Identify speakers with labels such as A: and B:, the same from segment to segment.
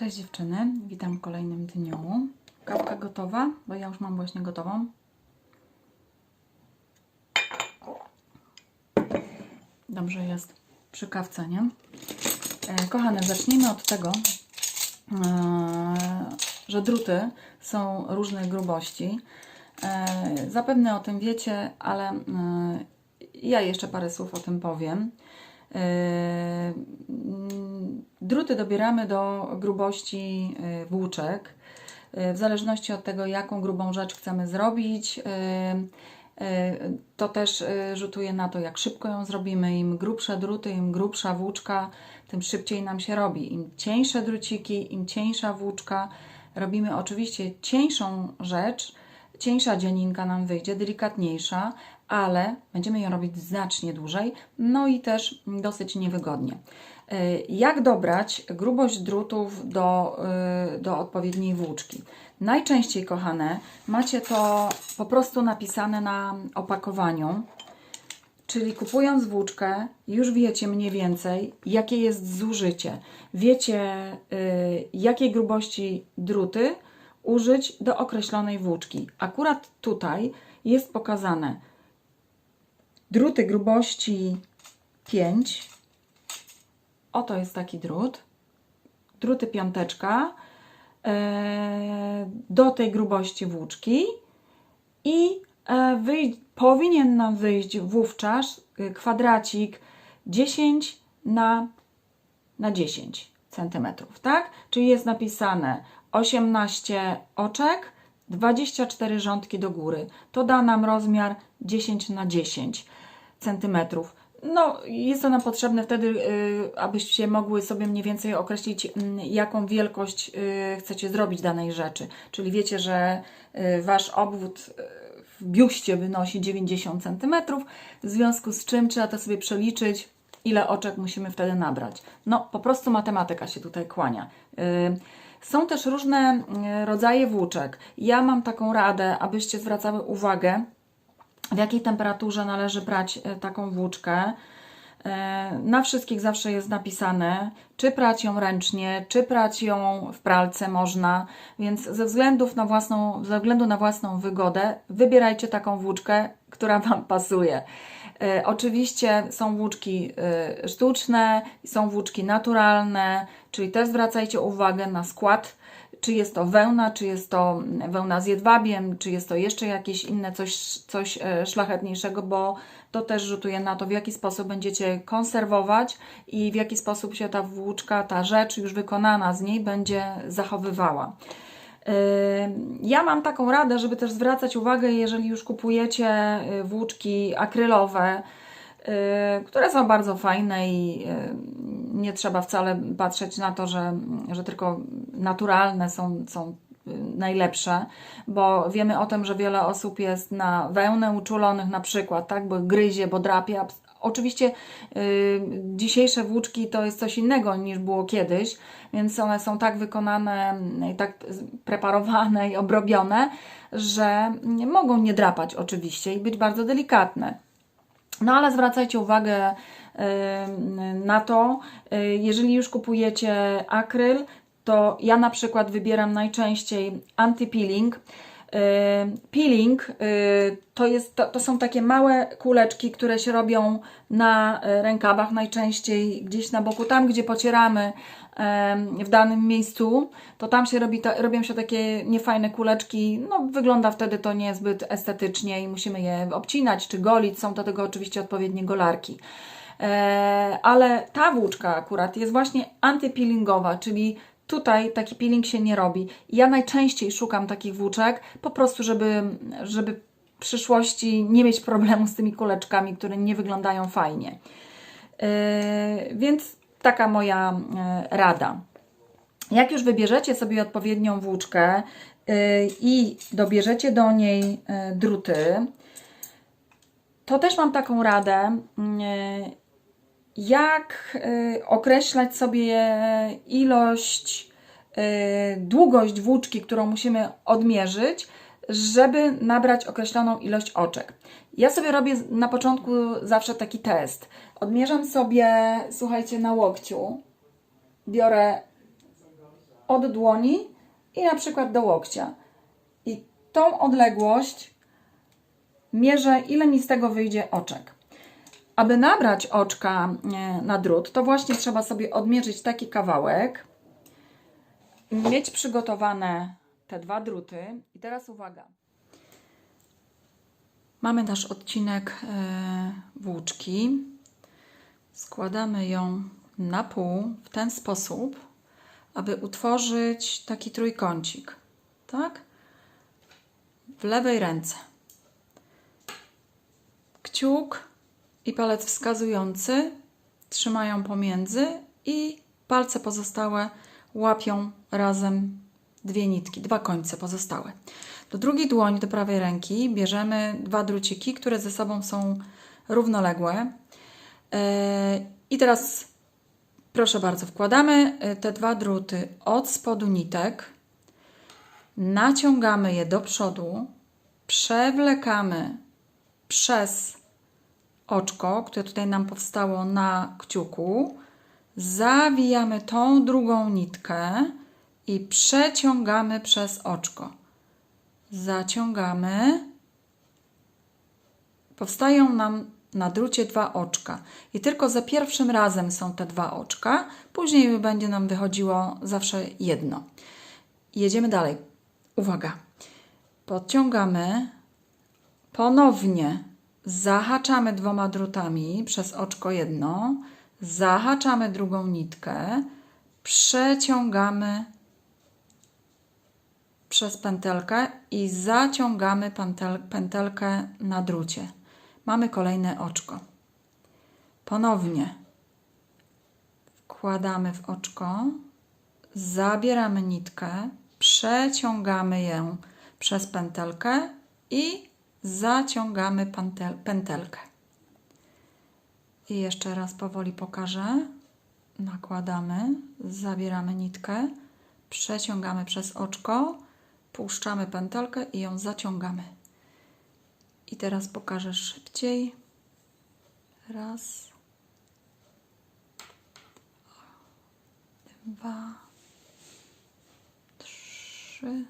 A: Cześć dziewczyny, witam w kolejnym dniu. Kawka gotowa, bo ja już mam właśnie gotową. Dobrze jest przy kawce, nie? E, Kochane, zacznijmy od tego, e, że druty są różnej grubości. E, Zapewne o tym wiecie, ale ja jeszcze parę słów o tym powiem. Druty dobieramy do grubości e, włóczek. E, W zależności od tego, jaką grubą rzecz chcemy zrobić, e, to też rzutuje na to, jak szybko ją zrobimy. Im grubsze druty, im grubsza włóczka, tym szybciej nam się robi. Im cieńsze druciki, im cieńsza włóczka, robimy oczywiście cieńszą rzecz, cieńsza dzianinka nam wyjdzie, delikatniejsza, ale będziemy ją robić znacznie dłużej, no i też dosyć niewygodnie. Y, Jak dobrać grubość drutów do, y, do odpowiedniej włóczki? Najczęściej, kochane, macie to po prostu napisane na opakowaniu. Czyli kupując włóczkę, już wiecie mniej więcej, jakie jest zużycie. Wiecie, y, jakiej grubości druty użyć do określonej włóczki. Akurat tutaj jest pokazane druty grubości 5. Oto jest taki drut. Druty piąteczka e, do tej grubości włóczki i e, powinien nam wyjść wówczas y, kwadracik 10 na, na 10 centymetrów, tak? Czyli jest napisane 18 oczek, 24 rządki do góry. To da nam rozmiar 10 na 10 centymetrów. No, jest to nam potrzebne wtedy, y, abyście mogły sobie mniej więcej określić, mm, jaką wielkość y, chcecie zrobić danej rzeczy. Czyli wiecie, że y, wasz obwód w biuście wynosi 90 cm, w związku z czym trzeba to sobie przeliczyć, ile oczek musimy wtedy nabrać. No, po prostu matematyka się tutaj kłania. Są też różne rodzaje włóczek. Ja mam taką radę, abyście zwracały uwagę, w jakiej temperaturze należy brać e, taką włóczkę. E, Na wszystkich zawsze jest napisane, czy prać ją ręcznie, czy prać ją w pralce można, więc ze względów na własną, ze względu na własną wygodę wybierajcie taką włóczkę, która Wam pasuje. E, Oczywiście są włóczki e, sztuczne, są włóczki naturalne, czyli też zwracajcie uwagę na skład czy jest to wełna, czy jest to wełna z jedwabiem, czy jest to jeszcze jakieś inne coś, coś e, szlachetniejszego, bo to też rzutuje na to, w jaki sposób będziecie konserwować i w jaki sposób się ta włóczka, ta rzecz już wykonana z niej będzie zachowywała. Ja mam taką radę, żeby też zwracać uwagę, jeżeli już kupujecie y, włóczki akrylowe, y, które są bardzo fajne i y, nie trzeba wcale patrzeć na to, że, że tylko naturalne są, są najlepsze, bo wiemy o tym, że wiele osób jest na wełnę uczulonych na przykład, tak, bo gryzie, bo drapie. Oczywiście y, dzisiejsze włóczki to jest coś innego niż było kiedyś, więc one są tak wykonane i tak preparowane i obrobione, że mogą nie drapać oczywiście i być bardzo delikatne. No ale zwracajcie uwagę y, na to, y, jeżeli już kupujecie akryl, to ja na przykład wybieram najczęściej anti-peeling. Y, Peeling y, to, jest, to, to są takie małe kuleczki, które się robią na y, rękawach najczęściej, gdzieś na boku, tam gdzie pocieramy w danym miejscu, to tam się robi, ta, robią się takie niefajne kuleczki. No, wygląda wtedy to niezbyt estetycznie i musimy je obcinać czy golić. Są do tego oczywiście odpowiednie golarki. E, ale ta włóczka akurat jest właśnie antypeelingowa, czyli tutaj taki peeling się nie robi. Ja najczęściej szukam takich włóczek, po prostu, żeby, żeby w przyszłości nie mieć problemu z tymi kuleczkami, które nie wyglądają fajnie. E, więc taka moja e, rada. Jak już wybierzecie sobie odpowiednią włóczkę y, i dobierzecie do niej y, druty, to też mam taką radę, y, jak y, określać sobie ilość, y, długość włóczki, którą musimy odmierzyć, żeby nabrać określoną ilość oczek. Ja sobie robię na początku zawsze taki test. Odmierzam sobie, słuchajcie, na łokciu. Biorę od dłoni i na przykład do łokcia. I tą odległość mierzę, ile mi z tego wyjdzie oczek. Aby nabrać oczka e, na drut, to właśnie trzeba sobie odmierzyć taki kawałek, mieć przygotowane te dwa druty. I teraz uwaga. Mamy nasz odcinek e, włóczki. Składamy ją na pół w ten sposób, aby utworzyć taki trójkącik. Tak? W lewej ręce. Kciuk i palec wskazujący trzymają pomiędzy i palce pozostałe łapią razem dwie nitki, dwa końce pozostałe. Do drugiej dłoni, do prawej ręki bierzemy dwa druciki, które ze sobą są równoległe. E, I teraz proszę bardzo, wkładamy e, te dwa druty od spodu nitek, naciągamy je do przodu, przewlekamy przez oczko, które tutaj nam powstało na kciuku, zawijamy tą drugą nitkę i przeciągamy przez oczko. Zaciągamy. Powstają nam na drucie dwa oczka. I tylko za pierwszym razem są te dwa oczka, później będzie nam wychodziło zawsze jedno. Jedziemy dalej. Uwaga. Podciągamy, ponownie zahaczamy dwoma drutami przez oczko jedno, zahaczamy drugą nitkę, przeciągamy przez pętelkę i zaciągamy pętel, pętelkę na drucie. Mamy kolejne oczko. Ponownie wkładamy w oczko, zabieramy nitkę, przeciągamy ją przez pętelkę i zaciągamy pętel, pętelkę. I jeszcze raz powoli pokażę. Nakładamy, zabieramy nitkę, przeciągamy przez oczko, puszczamy pętelkę i ją zaciągamy. I teraz pokażę szybciej. Raz, dwa, trzy,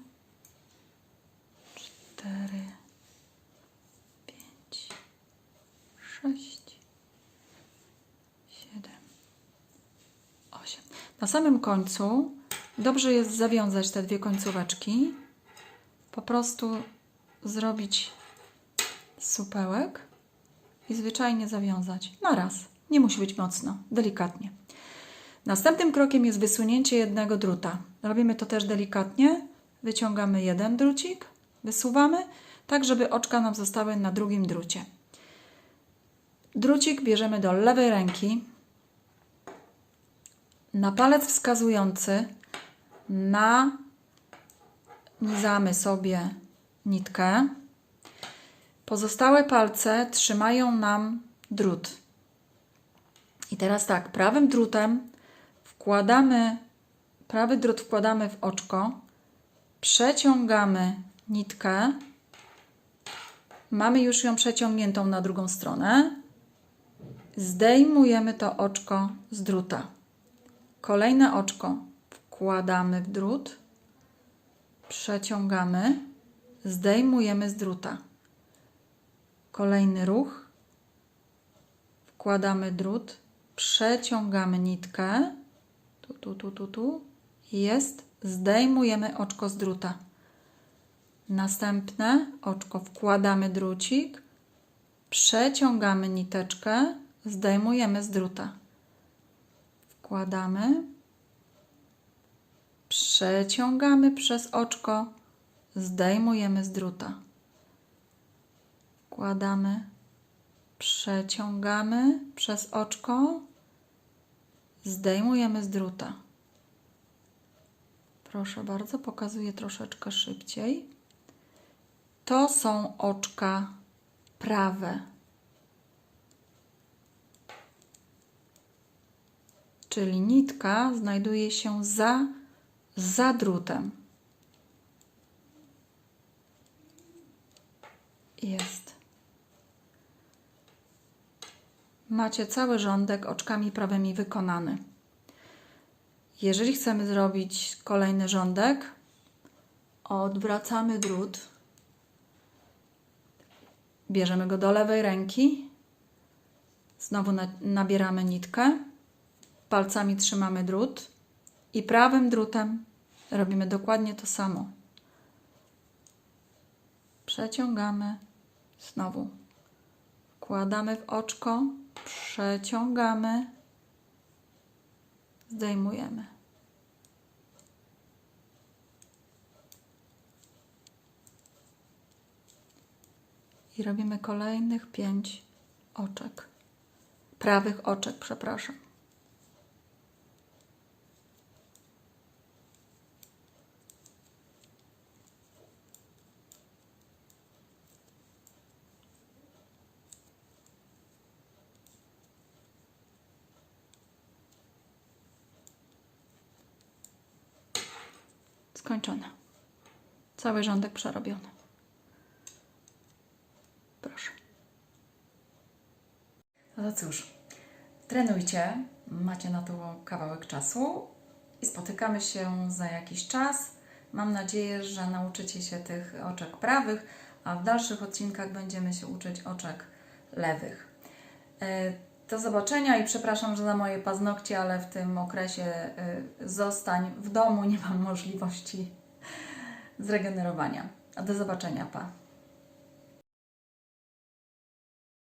A: cztery, pięć, sześć, siedem, osiem. Na samym końcu dobrze jest zawiązać te dwie końcóweczki. Po prostu zrobić supełek i zwyczajnie zawiązać na raz. Nie musi być mocno, delikatnie. Następnym krokiem jest wysunięcie jednego druta. Robimy to też delikatnie. Wyciągamy jeden drucik, wysuwamy, tak żeby oczka nam zostały na drugim drucie. Drucik bierzemy do lewej ręki. Na palec wskazujący nanizamy sobie nitkę. Pozostałe palce trzymają nam drut. I teraz tak, prawym drutem wkładamy, prawy drut wkładamy w oczko, przeciągamy nitkę. Mamy już ją przeciągniętą na drugą stronę. Zdejmujemy to oczko z druta. Kolejne oczko wkładamy w drut, przeciągamy, zdejmujemy z druta. Kolejny ruch. Wkładamy drut, przeciągamy nitkę. Tu, tu, tu, tu, tu. Jest. Zdejmujemy oczko z druta. Następne oczko wkładamy drucik, przeciągamy niteczkę, zdejmujemy z druta. Wkładamy, przeciągamy przez oczko, zdejmujemy z druta wkładamy, przeciągamy przez oczko, zdejmujemy z druta. Proszę bardzo, pokazuję troszeczkę szybciej. To są oczka prawe. Czyli nitka znajduje się za, za drutem. Jest. Macie cały rządek oczkami prawymi wykonany. Jeżeli chcemy zrobić kolejny rządek, odwracamy drut, bierzemy go do lewej ręki, znowu na, nabieramy nitkę, palcami trzymamy drut i prawym drutem robimy dokładnie to samo. Przeciągamy, znowu wkładamy w oczko, przeciągamy, zdejmujemy. I robimy kolejnych pięć oczek. Prawych oczek, przepraszam. Skończone. Cały rządek przerobiony. Proszę. No cóż, trenujcie, macie na to kawałek czasu i spotykamy się za jakiś czas. Mam nadzieję, że nauczycie się tych oczek prawych, a w dalszych odcinkach będziemy się uczyć oczek lewych. Do zobaczenia i przepraszam, że za moje paznokcie, ale w tym okresie e, zostań w domu, nie mam możliwości zregenerowania. Do zobaczenia, pa.